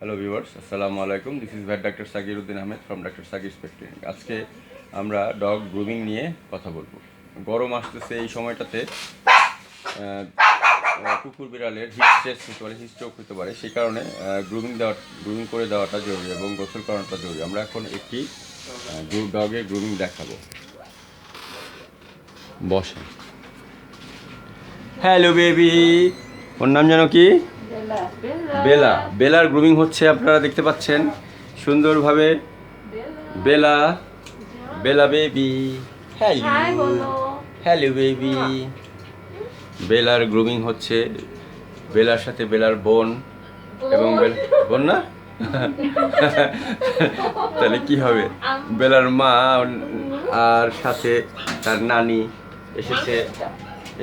Hello viewers আসসালামু আলাইকুম this is vet doctor Sakir Uddin Ahmed from doctor Sakir স্পেক্ট্রিক আজকে আমরা ডগ গ্রুমিং নিয়ে কথা বলব গরম আসতেছে এই সময়টাতে কুকুর বিড়ালের হিট স্ট্রেস হতে পারে হিট স্ট্রোক হতে পারে সেই কারণে গ্রুমিং দেওয়া গ্রুমিং করে দেওয়াটা জরুরি এবং গোসল করানোটা জরুরি। আমরা এখন একটি ডগের গ্রুমিং দেখাবো। বসেন। হ্যালো বেবি ওর নাম জানো কি? বেলা। বেলার গ্রুমিং হচ্ছে আপনারা দেখতে পাচ্ছেন সুন্দরভাবে Bela. Bela baby hello hello baby বেলার গ্রুমিং হচ্ছে বেলার সাথে বেলার বোন এবং বোন। না? তাহলে কি হবে? বেলার মা আর সাথে তার নানি এসেছে।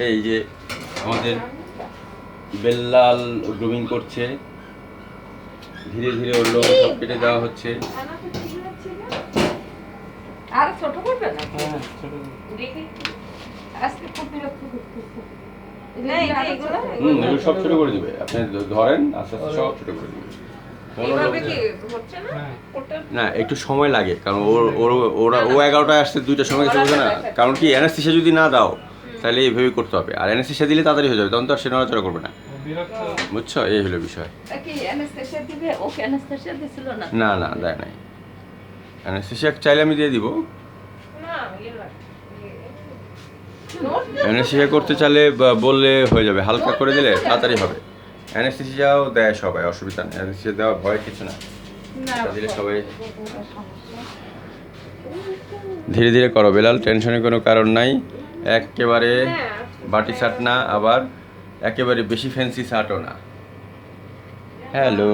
এই যে আমাদের বেল্লাল গ্রুমিং করছে। ধীরে ধীরে ওর লোম সব কেটে দেওয়া হচ্ছে। আর ছোট করবে না? আজকে খুব বিরক্ত করতেছে না এই যে এগুলো হুম এগুলো সব ছোট করে দিবে। আপনি ধরেন আস্তে আস্তে সব ছোট করে দিবে। লোক- হচ্ছে না? একটু সময় লাগে কারণ ওর ওর ওরা ও এগারোটায় আসতে দুইটার সময় বোঝে না। কারণ কি অ্যানাস্থিসা যদি না দাও তাহলে এইভাবে করতে হবে। আর অ্যানাস্থিসা দিলে তাড়াতাড়ি হয়ে যাবে তখন তো আর সে নড়াচড়া করবে না। বুঝছ? এই হলো বিষয়। অ্যানেস্থেশিয়া অ্যানেস্থেশিয়া না? না দেয় নাই। অ্যানাস্থিসিয়া চাইলে আমি দিয়ে দিব। না ইয়ে করতে চাইলে বললে হয়ে যাবে। হালকা করে দিলে তাড়াতাড়ি হবে। অ্যানাস্থিসিয়াও দেয় সবাই অসুবিধা নেই। অ্যানাস্থিসিয়া দেওয়া ভয় কিছু না। দিলে সবাই ধীরে ধীরে করো। বেলাল টেনশনের কোনো কারণ নাই। একেবারে বাটি শার্ট না আবার একেবারে বেশি ফ্যান্সি শার্টও না। হ্যালো